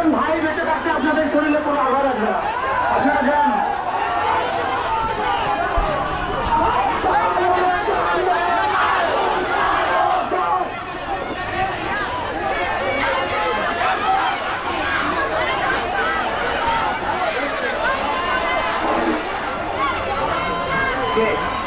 একজন ভাই বেঁচে থাকতে আপনাদের শরীরে কোনো আঘাত আছে না আপনারা যান Yeah.